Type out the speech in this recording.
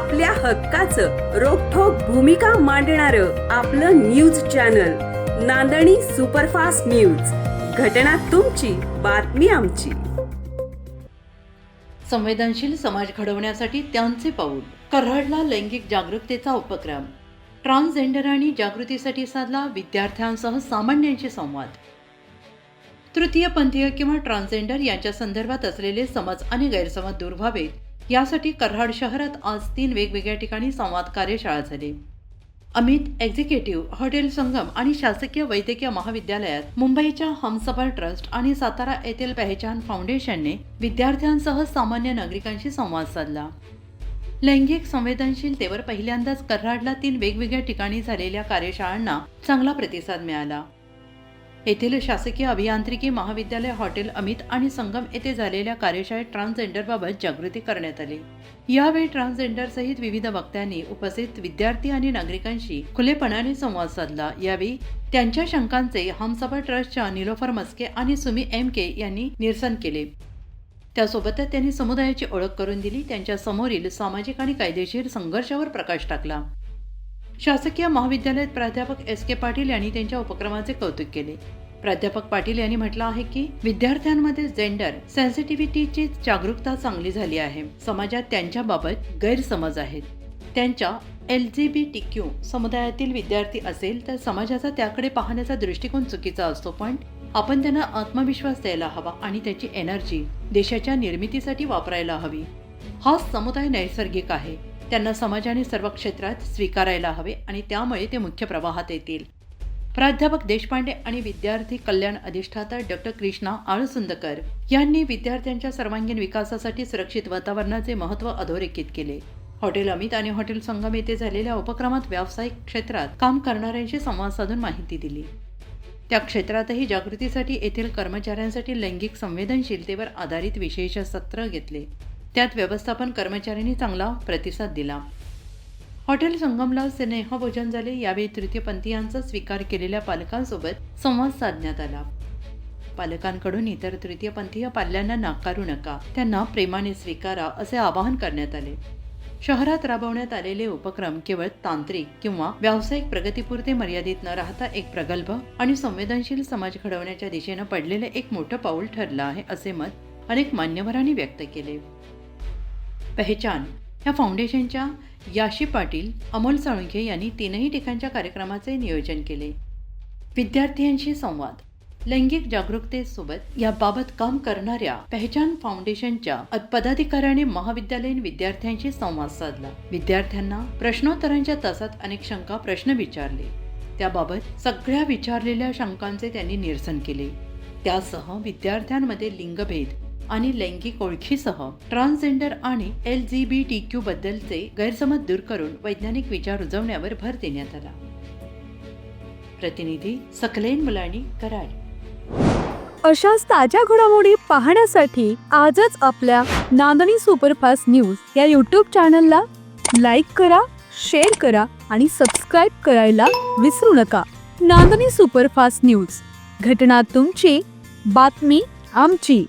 आपल्या हक्काचं रोखोक भूमिका मांडणार आपलं news channel Nandani superfast news. घटना तुमची बातमी आमची. संवेदनशील समाज घडवण्यासाठी त्यांचे पाऊल. कराडला लैंगिक जागरूकतेचा उपक्रम. ट्रान्सजेंडर आणि जागृतीसाठी साधला विद्यार्थ्यांसह सामान्यांशी संवाद. तृतीयपंथीय किंवा ट्रान्सजेंडर यांच्या संदर्भात असलेले समज आणि गैरसमज दूर व्हावेत. यासाठी कराड शहरात आज तीन वेगवेगळ्या ठिकाणी संवाद कार्यशाळा झाली. अमित एक्झिक्युटिव्ह हॉटेल संगम आणि शासकीय वैद्यकीय महाविद्यालयात मुंबईच्या हमसफर ट्रस्ट आणि सातारा येथील पहचान फाउंडेशनने विद्यार्थ्यांसह सामान्य नागरिकांशी संवाद साधला. लैंगिक संवेदनशीलतेवर पहिल्यांदाच कराडला तीन वेगवेगळ्या ठिकाणी झालेल्या कार्यशाळांना चांगला प्रतिसाद मिळाला. येथील शासकीय अभियांत्रिकी महाविद्यालय हॉटेल अमित आणि संगम येथे झालेल्या कार्यशाळेत ट्रान्सजेंडरबाबत जागृती करण्यात आली. यावेळी ट्रान्सजेंडर सहित विविध वक्त्यांनी उपस्थित विद्यार्थी आणि नागरिकांशी खुलेपणाने संवाद साधला. यावेळी त्यांच्या शंकांचे हमसफर ट्रस्टच्या निलोफर मस्के आणि सुमी एम के यांनी निरसन केले. त्यासोबतच त्यांनी समुदायाची ओळख करून दिली. त्यांच्या समोरील सामाजिक आणि कायदेशीर संघर्षावर प्रकाश टाकला. शासकीय महाविद्यालयात प्राध्यापक एस के पाटील यांनी त्यांच्या उपक्रमाचे कौतुक केले. प्राध्यापक पाटील यांनी म्हटलं आहे की विद्यार्थ्यांमध्ये जेंडर सेन्सिटिव्हिटीची जागरूकता चांगली झाली आहे. समाजात त्यांच्याबाबत गैरसमज आहेत. त्यांच्या L G B T Q समुदायातील विद्यार्थी असेल तर समाजाचा त्याकडे पाहण्याचा दृष्टिकोन चुकीचा असतो पण आपण त्यांना आत्मविश्वास द्यायला हवा आणि त्याची एनर्जी देशाच्या निर्मितीसाठी वापरायला हवी. हा समुदाय नैसर्गिक आहे. त्यांना समाजाने सर्व क्षेत्रात स्वीकारायला हवे आणि त्यामुळे ते मुख्य प्रवाहात येतील. प्राध्यापक देशपांडे आणि विद्यार्थी कल्याण अधिष्ठाता डॉक्टर कृष्णा आळसुंदकर यांनी विद्यार्थ्यांच्या सर्वांगीण विकासासाठी सुरक्षित वातावरणाचे महत्त्व अधोरेखित केले. हॉटेल अमित आणि हॉटेल संगम येथे झालेल्या उपक्रमात व्यावसायिक क्षेत्रात काम करणाऱ्यांशी संवाद साधून माहिती दिली. त्या क्षेत्रातही जागृतीसाठी येथील कर्मचाऱ्यांसाठी लैंगिक संवेदनशीलतेवर आधारित विशेष सत्र घेतले. त्यात व्यवस्थापन कर्मचाऱ्यांनी चांगला प्रतिसाद दिला. हॉटेल संगमला स्नेहभोजन झाले यावेळी तृतीयपंथीयांचा स्वीकार केलेल्या पालकांसोबत संवाद साधण्यात आला. पालकांकडून इतर तृतीयपंथीय पाल्यांना नाकारू नका त्यांना प्रेमाने स्वीकारा असे आवाहन करण्यात आले. शहरात राबवण्यात आलेले उपक्रम केवळ तांत्रिक किंवा व्यावसायिक प्रगतीपुरते मर्यादित न राहता एक प्रगल्भ आणि संवेदनशील समाज घडवण्याच्या दिशेनं पडलेले एक मोठं पाऊल ठरलं आहे असे मत अनेक मान्यवरांनी व्यक्त केले. पहचान. ह्या फाउंडेशनच्या याशी पाटील अमोल साळुंखे यांनी तीनही ठिकाणच्या कार्यक्रमाचे नियोजन केले. विद्यार्थ्यांशी संवाद. लैंगिक जागरूकतेसोबत याबाबत काम करणाऱ्या पहचान फाउंडेशनच्या पदाधिकाऱ्याने महाविद्यालयीन विद्यार्थ्यांशी संवाद साधला. विद्यार्थ्यांना प्रश्नोत्तरांच्या तासात अनेक शंका प्रश्न विचारले. त्याबाबत सगळ्या विचारलेल्या शंकांचे त्यांनी निरसन केले. त्यासह विद्यार्थ्यांमध्ये लिंगभेद आणि लैंगिक ओळखीसह ट्रान्सजेंडर आणि L G B T Q बद्दलचे गैरसमज दूर करून वैज्ञानिक विचार रुजवण्यावर भर देण्यात आला. प्रतिनिधी सकलेन मुलाणी कराड. अशाच ताज्या घडामोडी पाहण्यासाठी आजच आपल्या नांदणी सुपरफास्ट न्यूज या यूट्यूब चॅनलला लाईक करा शेअर करा आणि सबस्क्राईब करायला विसरू नका. Nandani superfast news. घटना तुमची बातमी आमची.